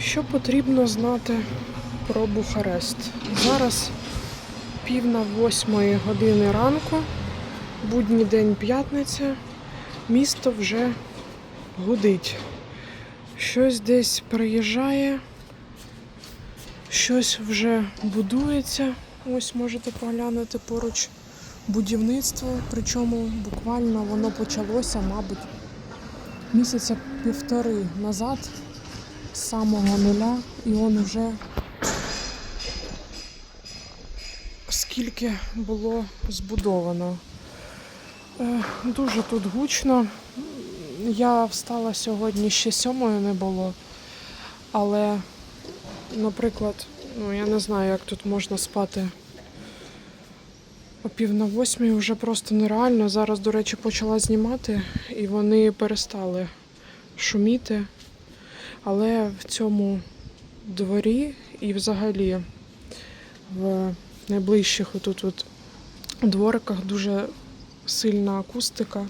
Що потрібно знати про Бухарест? Зараз пів на восьмої години ранку, будній день п'ятниця, місто вже гудить. Щось десь приїжджає, щось вже будується. Ось можете поглянути поруч будівництво, причому буквально воно почалося, мабуть, місяця півтори назад самого нуля, і он вже скільки було збудовано. Е, Дуже тут гучно. Я встала сьогодні ще сьомої не було, але, наприклад, ну я не знаю, як тут можна спати о пів на восьмій вже просто нереально. Зараз, до речі, почала знімати, і вони перестали шуміти. Але в цьому дворі і взагалі в найближчих отут от двориках дуже сильна акустика.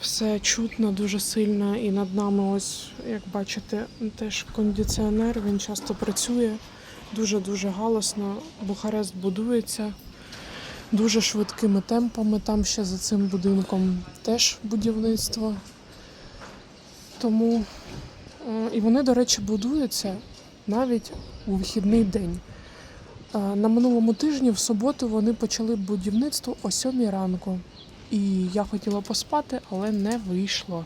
Все чутно дуже сильно, і над нами, ось, як бачите, теж кондиціонер, він часто працює. Дуже-дуже галасно. Бухарест будується дуже швидкими темпами. Там ще за цим будинком теж будівництво. Тому І вони, до речі, будуються навіть у вихідний день. Е, На минулому тижні, в суботу, вони почали будівництво о 7 ранку. І я хотіла поспати, але не вийшло.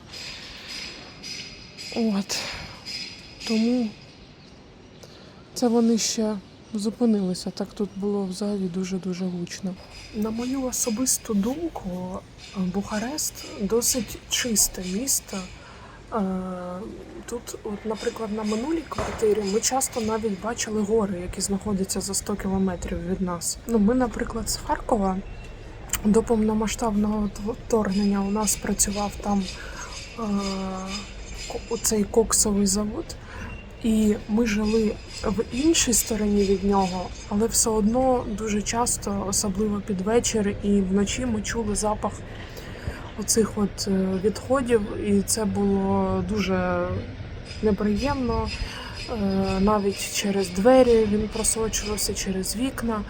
От. Тому це вони ще зупинилися. Так тут було взагалі дуже-дуже гучно. На мою особисту думку, Бухарест досить чисте місто. Тут, от, наприклад, на минулій квартирі ми часто навіть бачили гори, які знаходяться за 100 кілометрів від нас. Ну, ми, наприклад, з Харкова до повномасштабного вторгнення у нас працював там е, цей коксовий завод, і ми жили в іншій стороні від нього, але все одно дуже часто, особливо під вечір і вночі, ми чули запах оцих от е, відходів, і це було дуже неприємно. Е, Навіть через двері він просочувався, через вікна,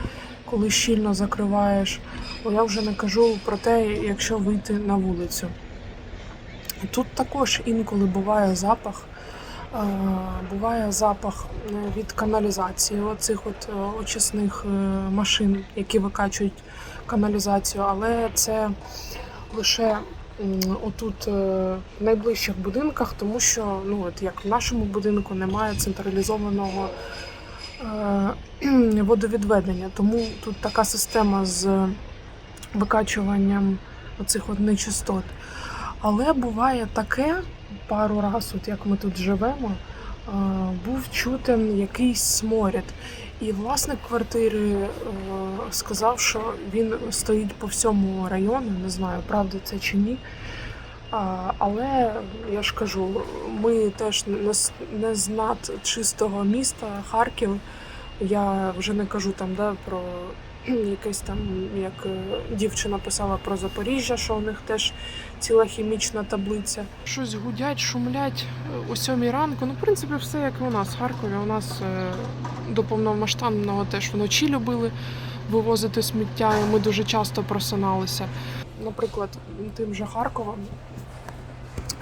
коли щільно закриваєш. Бо я вже не кажу про те, якщо вийти на вулицю. Тут також інколи буває запах. е, Буває запах від каналізації, оцих от очисних машин, які викачують каналізацію, але це лише отут е, в найближчих будинках, тому що ну от як в нашому будинку немає централізованого е, водовідведення. Тому тут така система з викачуванням оцих от нечистот. Але буває таке пару раз, от як ми тут живемо, був чутен якийсь сморід. І власник квартири е, сказав, що він стоїть по всьому району. Не знаю, правда це чи ні. Але я ж кажу, ми теж не, з- над чистого міста Харків. Я вже не кажу там да, про якесь там, як е, дівчина писала про Запоріжжя, що у них теж ціла хімічна таблиця. Щось гудять, шумлять е, о сьомій ранку. Ну, в принципі, все як у нас в Харкові. У нас е, до повномасштабного теж вночі любили вивозити сміття, і ми дуже часто просиналися. Наприклад, тим же Харковом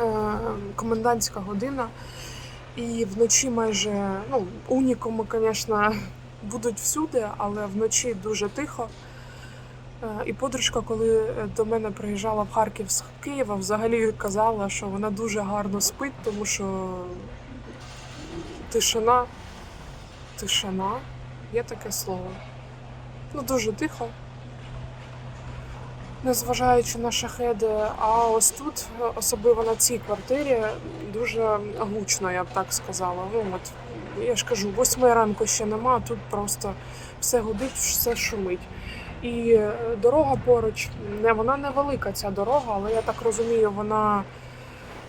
е, комендантська година, і вночі майже ну, унікуми, звісно, будуть всюди, але вночі дуже тихо. Е, І подружка, коли е, до мене приїжджала в Харків з Києва, взагалі казала, що вона дуже гарно спить, тому що тишина, тишина, є таке слово. Ну, дуже тихо. Незважаючи на шахеди, а ось тут, особливо на цій квартирі, дуже гучно, я б так сказала. Ну, от, я ж кажу, восьмої ранку ще нема, тут просто все гудить, все шумить. І е, дорога поруч, не вона невелика ця дорога, але я так розумію, вона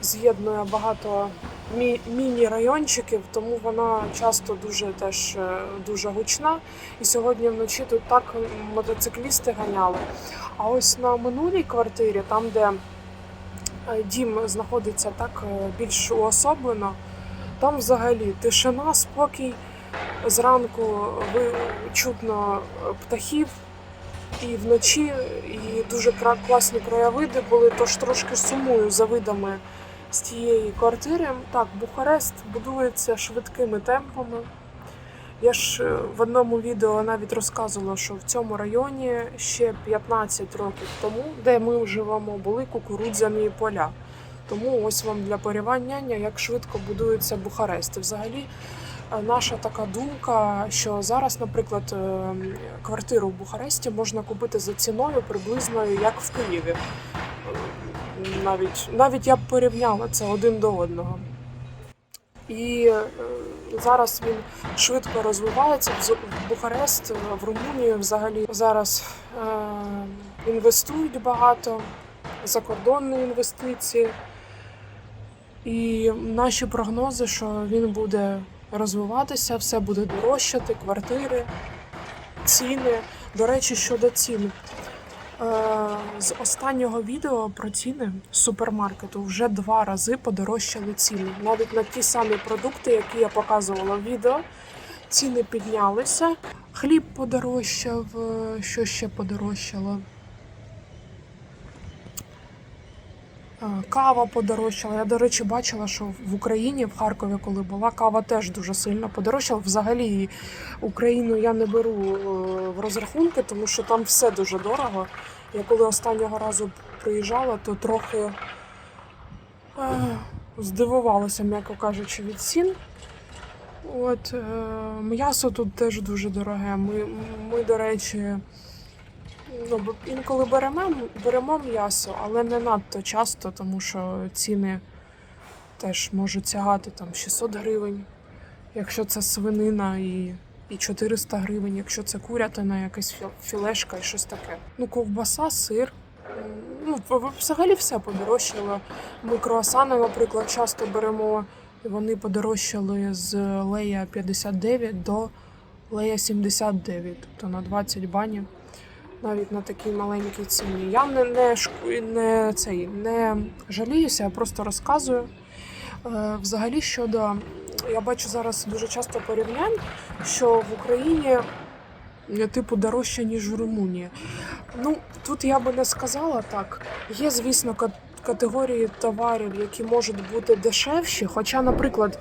з'єднує багато мі- міні-райончиків, тому вона часто дуже теж е, дуже гучна. І сьогодні вночі тут так мотоциклісти ганяли. А ось на минулій квартирі, там, де е, дім знаходиться так більш уособлено, там взагалі тишина, спокій. Зранку ви чутно птахів і вночі, і дуже класні краєвиди були, тож трошки сумую за видами з тієї квартири. Так, Бухарест будується швидкими темпами. Я ж е, в одному відео навіть розказувала, що в цьому районі ще 15 років тому, де ми живемо, були кукурудзяні поля. Тому ось вам для порівняння, як швидко будується Бухарест. І взагалі наша така думка, що зараз, наприклад, е, квартиру в Бухаресті можна купити за ціною приблизно як в Києві. Е, Навіть, навіть я б порівняла це один до одного. І е, зараз він швидко розвивається. В Бухарест, е, в Румунію взагалі зараз е, інвестують багато, закордонні інвестиції. І наші прогнози, що він буде розвиватися, все буде дорожчати, квартири, ціни. До речі, щодо цін. Е, З останнього відео про ціни супермаркету вже два рази подорожчали ціни. Навіть на ті самі продукти, які я показувала в відео, ціни піднялися. Хліб подорожчав, е, що ще подорожчало. Кава подорожчала. Я, до речі, бачила, що в Україні, в Харкові, коли була, кава теж дуже сильно подорожчала. Взагалі Україну я не беру е, в розрахунки, тому що там все дуже дорого. Я коли останнього разу приїжджала, то трохи е, здивувалася, м'яко кажучи, від цін. От, е, м'ясо тут теж дуже дороге. Ми, ми до речі, ну, інколи беремо, беремо м'ясо, але не надто часто, тому що ціни теж можуть сягати там 600 гривень, якщо це свинина і, і 400 гривень, якщо це курятина, якась філешка і щось таке. Ну, ковбаса, сир. Ну, взагалі все подорожчало. Ми круасани, наприклад, часто беремо, і вони подорожчали з Лея 59 до Лея 79, тобто на 20 банів навіть на такій маленькій ціні. Я не, не, не, цей, не жаліюся, я просто розказую. Е, Взагалі щодо, я бачу зараз дуже часто порівнянь, що в Україні е, типу дорожче, ніж в Румунії. Ну, тут я би не сказала так. Є, звісно, категорії товарів, які можуть бути дешевші. Хоча, наприклад,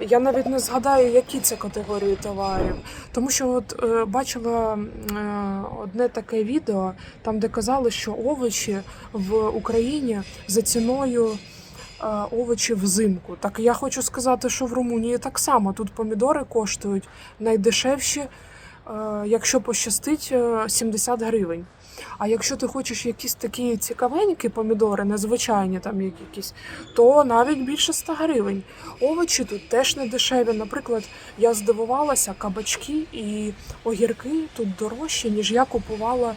я навіть не згадаю, які це категорії товарів. Тому що от е, бачила е, одне таке відео, там де казали, що овочі в Україні за ціною е, овочі взимку. Так я хочу сказати, що в Румунії так само тут помідори коштують найдешевші, е, якщо пощастить, е, 70 гривень. А якщо ти хочеш якісь такі цікавенькі помідори, незвичайні там якісь, то навіть більше 100 гривень. Овочі тут теж не дешеві. Наприклад, я здивувалася, кабачки і огірки тут дорожчі, ніж я купувала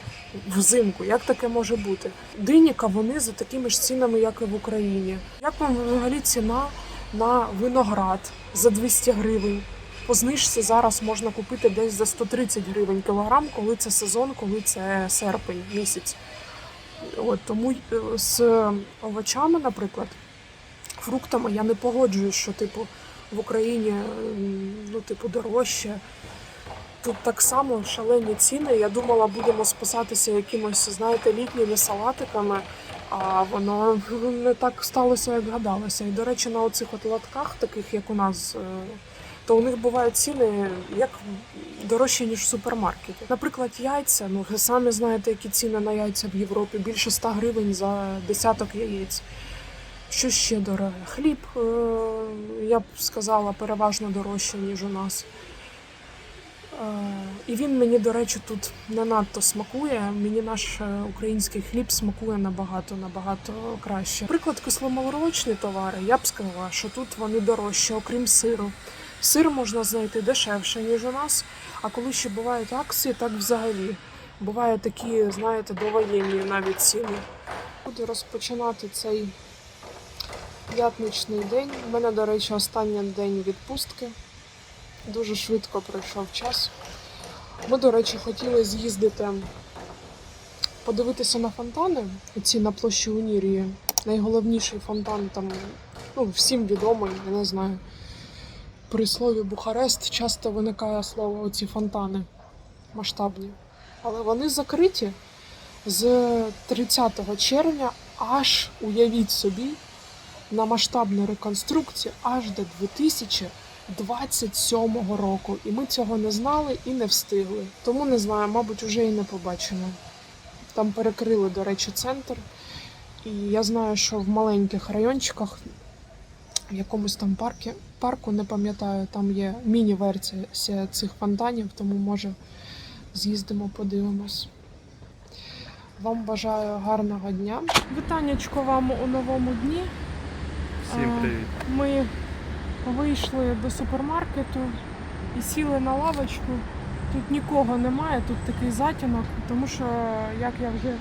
взимку. Як таке може бути? Дині кавуни за такими ж цінами, як і в Україні. Як вам взагалі ціна на виноград за 200 гривень? По знижці зараз можна купити десь за 130 гривень кілограм, коли це сезон, коли це серпень місяць. От тому е, з овочами, наприклад, фруктами я не погоджуюсь, що типу в Україні ну, типу, дорожче. Тут так само шалені ціни. Я думала, будемо спасатися якимось, знаєте, літніми салатиками, а воно не так сталося, як гадалося. І, до речі, на оцих от лотках, таких як у нас, е, то у них бувають ціни як дорожчі, ніж в супермаркеті. Наприклад, яйця, ну ви самі знаєте, які ціни на яйця в Європі. Більше 100 гривень за десяток яєць. Що ще дороге? Хліб, е, я б сказала, переважно дорожче, ніж у нас. Е, І він мені, до речі, тут не надто смакує. Мені наш е, український хліб смакує набагато набагато краще. Наприклад, кисломолочні товари, я б сказала, що тут вони дорожчі, окрім сиру. Сир можна знайти дешевше, ніж у нас. А коли ще бувають акції, так взагалі. Бувають такі, знаєте, довоєнні навіть ціни. Буду розпочинати цей п'ятничний день. У мене, до речі, останній день відпустки. Дуже швидко пройшов час. Ми, до речі, хотіли з'їздити подивитися на фонтани. Ці на площі Унірії. Найголовніший фонтан там, ну, всім відомий, я не знаю. При слові Бухарест часто виникає слово оці фонтани масштабні. Але вони закриті з 30 червня аж уявіть собі на масштабну реконструкцію аж до 2027 року. І ми цього не знали і не встигли. Тому не знаю, мабуть, вже і не побачимо. Там перекрили, до речі, центр. І я знаю, що в маленьких райончиках, в якомусь там парку, парку не пам'ятаю, там є міні-версія цих фонтанів, тому може з'їздимо, подивимось. Вам бажаю гарного дня. Вітаннячко вам у новому дні. Всім привіт. Ми вийшли до супермаркету і сіли на лавочку. Тут нікого немає, тут такий затінок, тому що, як я вже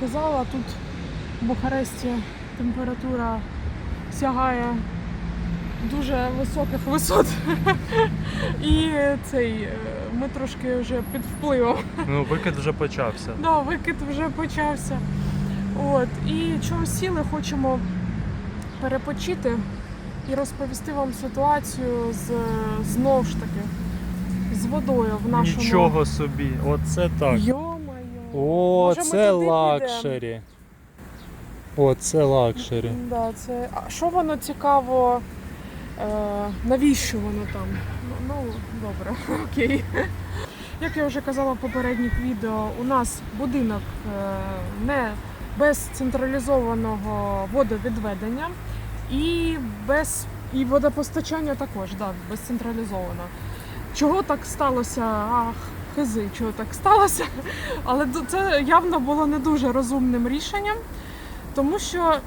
казала, тут в Бухаресті температура сягає дуже високих висот. І цей е, ми трошки вже під впливом. Ну, викид вже почався. Да, викид вже почався. От. І чого сіли, хочемо перепочити і розповісти вам ситуацію з знову ж таки з водою в нашому. Нічого собі, оце так. Йо-моє. О, Може, ми це туди лакшері. О, це лакшері. Да, це... А що воно цікаво? Е, навіщо воно там? Ну, ну добре, окей. Як я вже казала в попередніх відео, у нас будинок е, не без централізованого водовідведення і без і водопостачання також, да, без централізовано. Чого так сталося? Ах, хизи, чого так сталося? Але це явно було не дуже розумним рішенням. Тому що,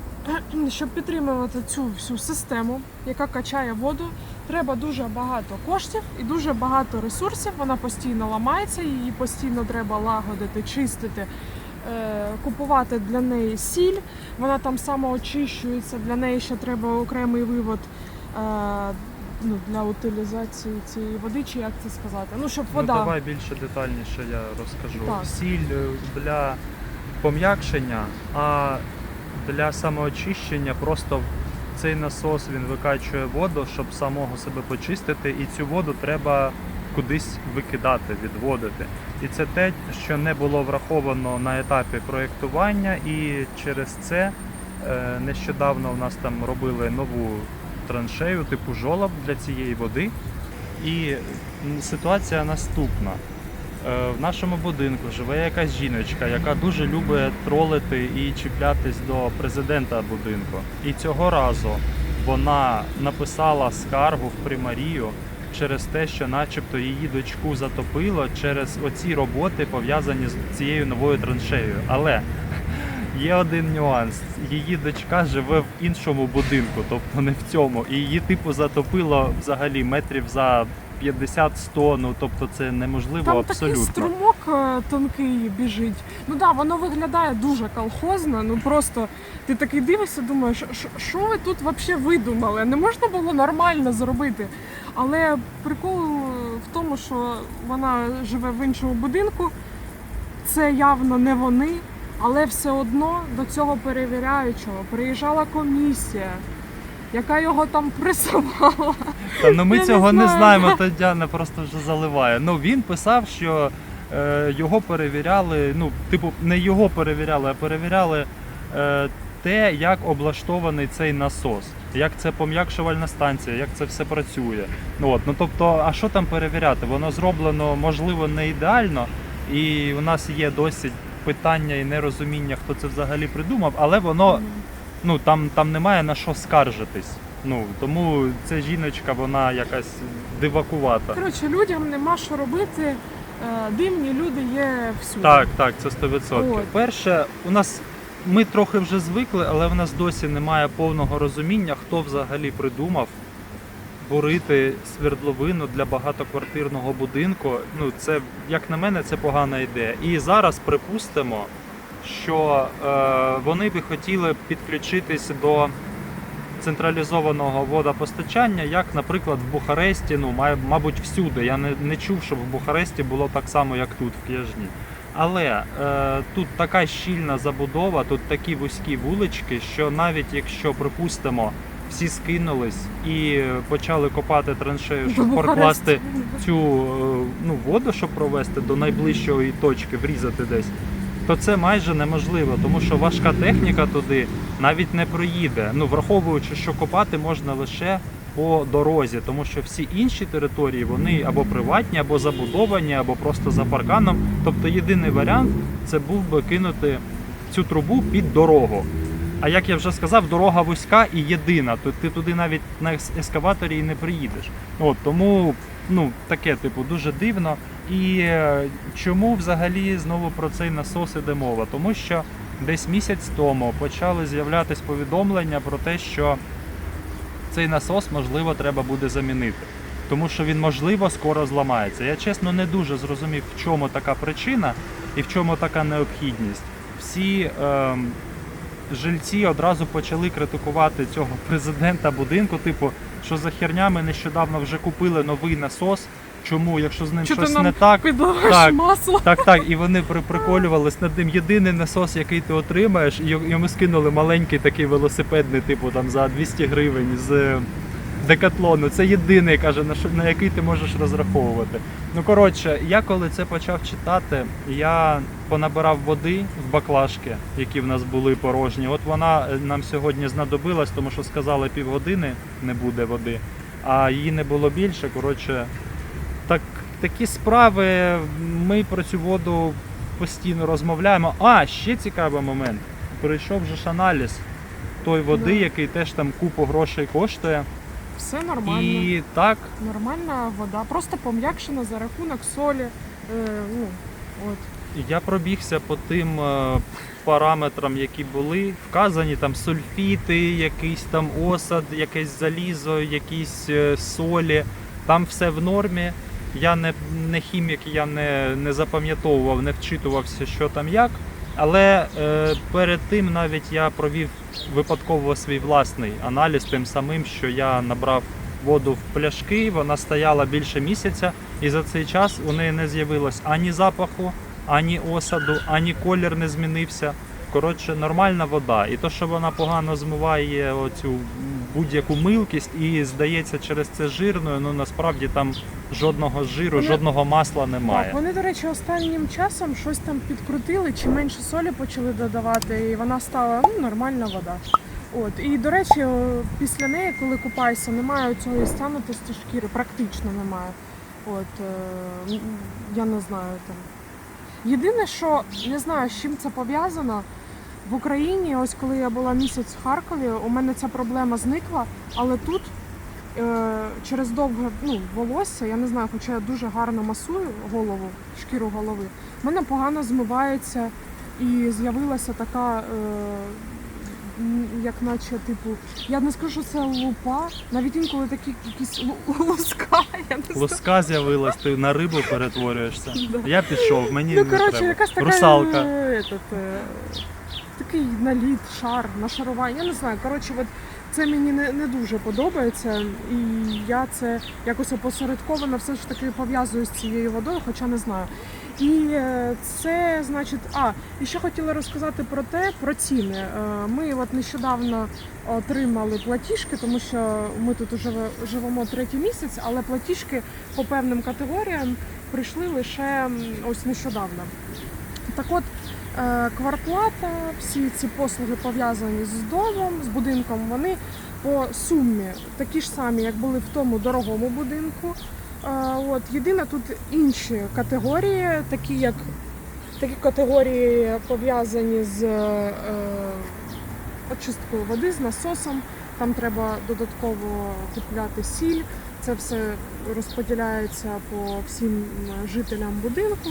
щоб підтримувати цю всю систему, яка качає воду, треба дуже багато коштів і дуже багато ресурсів. Вона постійно ламається, її постійно треба лагодити, чистити, е, купувати для неї сіль. Вона там самоочищується, для неї ще треба окремий вивод. е, Ну, для утилізації цієї води, чи як це сказати? Ну, щоб вода. Ну, давай більше детальніше я розкажу. Так. Сіль е, для пом'якшення, а для самоочищення просто цей насос він викачує воду, щоб самого себе почистити, і цю воду треба кудись викидати, відводити. І це те, що не було враховано на етапі проєктування, і через це е, нещодавно в нас там робили нову траншею типу жолоб для цієї води. І ситуація наступна. Е, В нашому будинку живе якась жіночка, яка дуже любить тролити і чіплятись до президента будинку. І цього разу вона написала скаргу в примарію через те, що начебто її дочку затопило через оці роботи, пов'язані з цією новою траншеєю. Але є один нюанс: її дочка живе в іншому будинку, тобто не в цьому. І її типу затопило взагалі метрів за 50-100, ну тобто це неможливо Там абсолютно. такий струмок е, тонкий біжить. Ну да, воно виглядає дуже колхозно. Ну просто ти такий дивишся, думаєш, «Що- що ви тут взагалі видумали? Не можна було нормально зробити. Але прикол в тому, що вона живе в іншому будинку. Це явно не вони, але все одно до цього перевіряючого приїжджала комісія, яка його там присувала. Та, ну ми Я цього не, знаю. знаємо, Тетяна просто вже заливає. Ну він писав, що е, його перевіряли. Ну, типу, не його перевіряли, а перевіряли е, те, як облаштований цей насос, як це пом'якшувальна станція, як це все працює. Ну, от, ну тобто, а що там перевіряти? Воно зроблено, можливо, не ідеально, і у нас є досі питання і нерозуміння, хто це взагалі придумав, але воно ну там, там немає на що скаржитись. Ну тому ця жіночка, вона якась дивакувата. Коротше, людям нема що робити. е, Дивні люди є всюди. Так, так, це 100%. От. Перше, у нас ми трохи вже звикли, але в нас досі немає повного розуміння, хто взагалі придумав бурити свердловину для багатоквартирного будинку. Ну, це, як на мене, це погана ідея. І зараз припустимо, що е, вони би хотіли підключитись до централізованого водопостачання, як, наприклад, в Бухаресті, ну, мабуть, всюди. Я не, не чув, щоб в Бухаресті було так само, як тут, в Кияжні. Але е, тут така щільна забудова, тут такі вузькі вулички, що навіть якщо, припустимо, всі скинулись і почали копати траншею, щоб прокласти цю е, ну, воду, щоб провести до найближчої точки, врізати десь, то це майже неможливо, тому що важка техніка туди навіть не проїде. Ну, враховуючи, що копати можна лише по дорозі, тому що всі інші території вони або приватні, або забудовані, або просто за парканом. Тобто єдиний варіант це був би кинути цю трубу під дорогу. А як я вже сказав, дорога вузька і єдина. То ти туди навіть на ес- ескаваторі і не приїдеш. От тому ну таке, типу, дуже дивно. І е, чому взагалі знову про цей насос іде мова? Тому що десь місяць тому почали з'являтись повідомлення про те, що цей насос можливо треба буде замінити. Тому що він можливо скоро зламається. Я чесно не дуже зрозумів, в чому така причина і в чому така необхідність. Всі ем, жильці одразу почали критикувати цього президента будинку, типу, що за херня ми нещодавно вже купили новий насос. Чому, якщо з ним ти щось нам не так, Так. масло. так, так, і вони при- приколювались над ним. Єдиний насос, який ти отримаєш, і йому скинули маленький такий велосипедний, типу там за 200 гривень з декатлону. Це єдиний, каже, на, що, на який ти можеш розраховувати. Ну коротше, я коли це почав читати, я понабирав води в баклажки, які в нас були порожні. От вона е, нам сьогодні знадобилась, тому що сказали півгодини не буде води, а її не було більше. Коротше, так, такі справи. Ми про цю воду постійно розмовляємо. А, ще цікавий момент. Прийшов же ж аналіз той води, який теж там купу грошей коштує. Все нормально. І так, Нормальна вода, просто пом'якшена за рахунок солі. Е, ну, от. я пробігся по тим е, параметрам, які були. Вказані там сульфіти, якийсь там осад, якесь залізо, якісь е, солі. Там все в нормі. Я не, не хімік, я не, не запам'ятовував, не вчитувався, що там як. Але е, перед тим навіть я провів випадково свій власний аналіз тим самим, що я набрав воду в пляшки, вона стояла більше місяця, і за цей час у неї не з'явилось ані запаху, ані осаду, ані колір не змінився. Коротше, нормальна вода. І то, що вона погано змиває оцю будь-яку милкість і здається через це жирною, ну насправді там жодного жиру, Вони- жодного масла немає. Так, вони, до речі, останнім часом щось там підкрутили, чи менше солі почали додавати, і вона стала ну, нормальна вода. От. І, до речі, після неї, коли купаєшся, немає цієї стянутості шкіри, практично немає. От, е, я не знаю там. Єдине, що не знаю, з чим це пов'язано. В Україні, ось коли я була місяць в Харкові, у мене ця проблема зникла, але тут е, через довге ну, волосся, я не знаю, хоча я дуже гарно масую голову, шкіру голови, в мене погано змивається і з'явилася така, е, як наче, типу, я не скажу, що це лупа, навіть інколи такі якісь луска, я не знаю. Луска з'явилась, ти на рибу перетворюєшся. Да. Я пішов, мені Ну, не коротше, треба. якась така Русалка. е, этот, е, такий наліт, шар, нашарування. Я не знаю. Коротше, от це мені не, не дуже подобається, і я це якось опосередковано все ж таки пов'язую з цією водою, хоча не знаю. І е, це значить, а і ще хотіла розказати про те, про ціни. Е, Ми от нещодавно отримали платіжки, тому що ми тут уже живемо третій місяць, але платіжки по певним категоріям прийшли лише ось нещодавно. Так от, е, квартплата, всі ці послуги пов'язані з домом, з будинком, вони по сумі такі ж самі, як були в тому дорогому будинку. Е, От, єдине тут інші категорії, такі як такі категорії пов'язані з е, очисткою води, з насосом. Там треба додатково купляти сіль. Це все розподіляється по всім жителям будинку.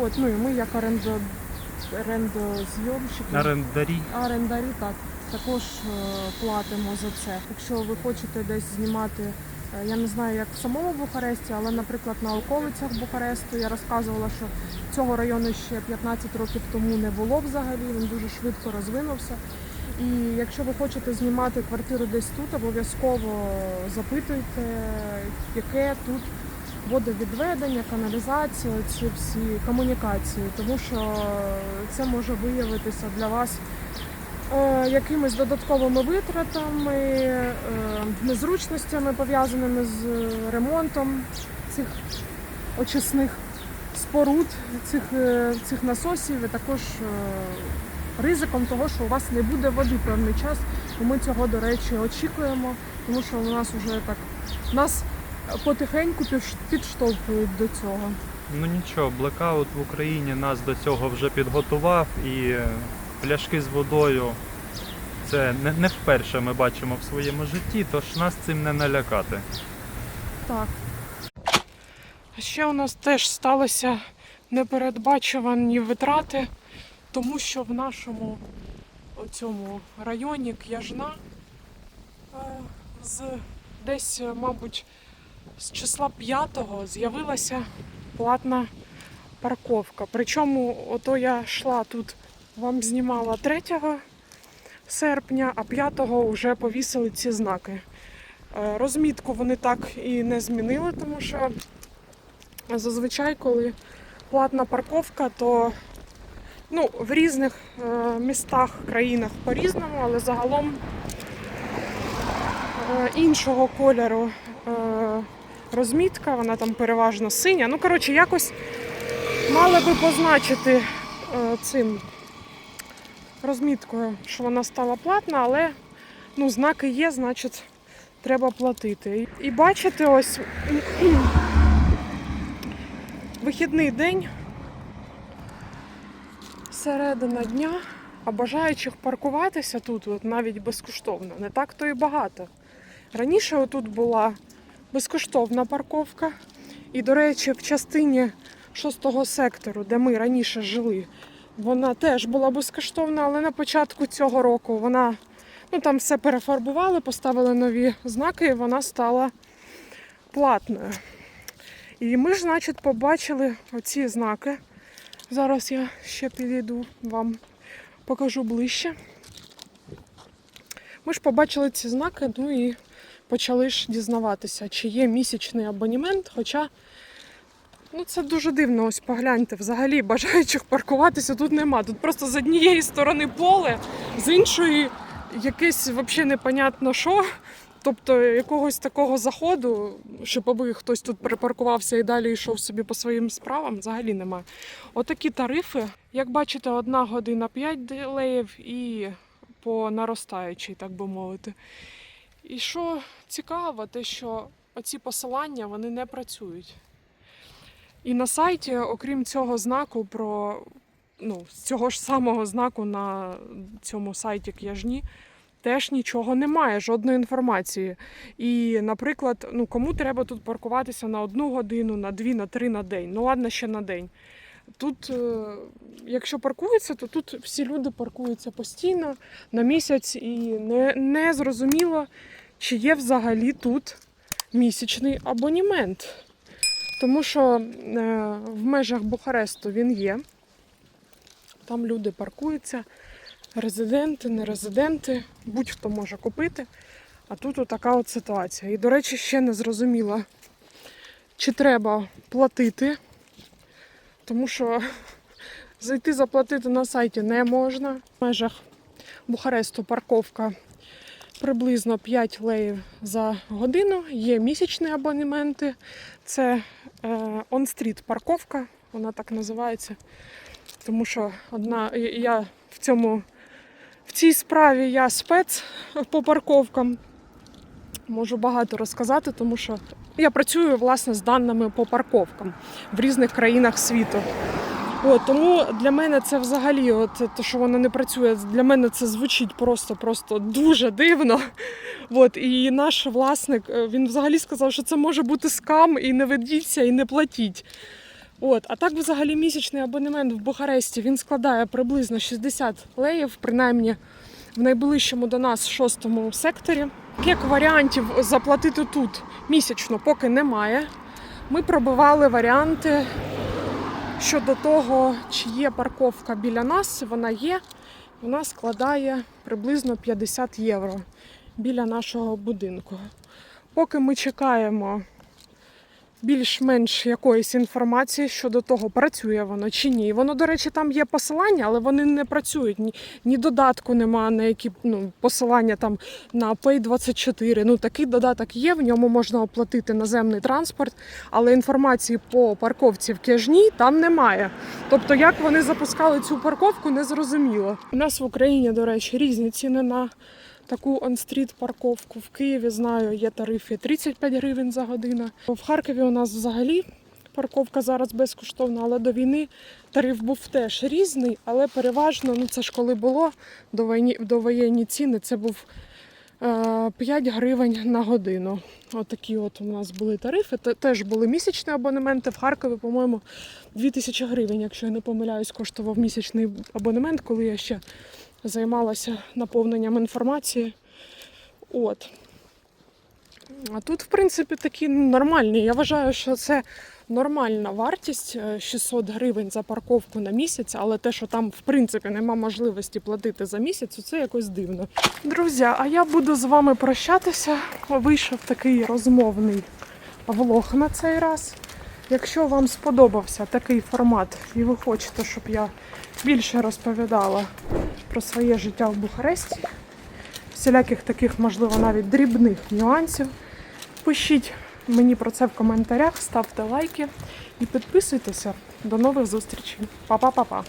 От, ну і ми як орендо, орендозйомщики, Орендарі. орендарі так, також е, платимо за це. Якщо ви хочете десь знімати, е, я не знаю, як в самому Бухаресті, але, наприклад, на околицях Бухаресту я розказувала, що цього району ще 15 років тому не було взагалі, він дуже швидко розвинувся. І якщо ви хочете знімати квартиру десь тут, обов'язково запитуйте, яке тут водовідведення, каналізація, ці всі комунікації, тому що це може виявитися для вас е, якимись додатковими витратами, е, незручностями, пов'язаними з ремонтом цих очисних споруд, цих, е, цих насосів, і також е, ризиком того, що у вас не буде води певний час. Ми цього, до речі, очікуємо, тому що у нас вже так нас потихеньку підштовхують до цього. Ну нічого, блекаут в Україні нас до цього вже підготував і е, пляшки з водою це не, не вперше ми бачимо в своєму житті, тож нас цим не налякати. Так. А ще у нас теж сталися непередбачувані витрати, тому що в нашому цьому районі Княжна е, з десь, мабуть, з числа 5-го з'явилася платна парковка. Причому ото я йшла тут, вам знімала 3 серпня, а 5-го вже повісили ці знаки. Е, Розмітку вони так і не змінили, тому що зазвичай, коли платна парковка, то ну, в різних е, містах, країнах по-різному, але загалом е, іншого кольору розмітка, вона там переважно синя. Ну, коротше, якось мали би позначити е, цим розміткою, що вона стала платна, але ну, знаки є, значить треба платити. І бачите, ось вихідний день, середина дня, а бажаючих паркуватися тут от, навіть безкоштовно, не так то і багато. Раніше тут була безкоштовна парковка. І, до речі, в частині шостого сектору, де ми раніше жили, вона теж була безкоштовна, але на початку цього року вона Ну там все перефарбували, поставили нові знаки, і вона стала платною. І ми ж, значить, побачили оці знаки. Зараз я ще підійду вам покажу ближче. Ми ж побачили ці знаки, ну і почали ж дізнаватися, чи є місячний абонемент. Хоча ну, це дуже дивно, ось погляньте, взагалі бажаючих паркуватися тут нема. Тут просто з однієї сторони поле, з іншої якесь взагалі непонятно що. Тобто якогось такого заходу, щоб аби хтось тут припаркувався і далі йшов собі по своїм справам, взагалі немає. Отакі тарифи, як бачите, одна година 5 леїв і по наростаючій, так би мовити. І що цікаво, те, що оці посилання вони не працюють. І на сайті, окрім цього знаку, про ну, цього ж самого знаку на цьому сайті Княжні теж нічого немає, жодної інформації. І, наприклад, ну кому треба тут паркуватися на одну годину, на дві, на три на день. Ну ладно, ще на день. Тут, е, якщо паркуються, то тут всі люди паркуються постійно на місяць, і не, не зрозуміло, чи є взагалі тут місячний абонемент. Тому що е, в межах Бухаресту він є. Там люди паркуються, резиденти, нерезиденти, будь-хто може купити. А тут така от ситуація. І, до речі, ще не зрозуміла, чи треба платити, тому що зайти заплатити на сайті не можна. В межах Бухаресту парковка приблизно 5 леїв за годину. Є місячні абонементи. Це е, on-street парковка, вона так називається. Тому що одна я в цьому в цій справі я спец по парковкам. Можу багато розказати, тому що я працюю власне з даними по парковкам в різних країнах світу. От, тому для мене це взагалі, от те, що воно не працює, для мене це звучить просто просто дуже дивно. От, і наш власник е, він взагалі сказав, що це може бути скам, і не ведіться, і не платіть. От, а так взагалі місячний абонемент в Бухаресті він складає приблизно 60 леїв, принаймні в найближчому до нас шостому секторі. Як варіантів заплатити тут місячно поки немає. Ми пробивали варіанти щодо того, чи є парковка біля нас. Вона є. Вона складає приблизно 50 євро біля нашого будинку. Поки ми чекаємо більш-менш якоїсь інформації щодо того, працює воно чи ні. Воно, до речі, там є посилання, але вони не працюють. Ні, ні додатку немає, на які ну, посилання там на Pay24. Ну такий додаток є, в ньому можна оплатити наземний транспорт, але інформації по парковці в Кяжні там немає. Тобто, як вони запускали цю парковку, не зрозуміло. У нас в Україні, до речі, різні ціни на таку он-стріт парковку. В Києві знаю, є тарифи 35 гривень за годину. В Харкові у нас взагалі парковка зараз безкоштовна, але до війни тариф був теж різний, але переважно, ну це ж коли було до воєнні ціни, це був е, 5 гривень на годину. Отакі от у нас були тарифи. Теж були місячні абонементи. В Харкові, по-моєму, 2000 гривень, якщо я не помиляюсь, коштував місячний абонемент, коли я ще займалася наповненням інформації. От. А тут, в принципі, такі нормальні. Я вважаю, що це нормальна вартість е, 600 гривень за парковку на місяць, але те, що там в принципі нема можливості платити за місяць, це якось дивно. Друзі, а я буду з вами прощатися. Вийшов такий розмовний влог на цей раз. Якщо вам сподобався такий формат і ви хочете, щоб я більше розповідала про своє життя в Бухаресті, всіляких таких, можливо, навіть дрібних нюансів, пишіть мені про це в коментарях, ставте лайки і підписуйтеся. До нових зустрічей. Па-па-па-па.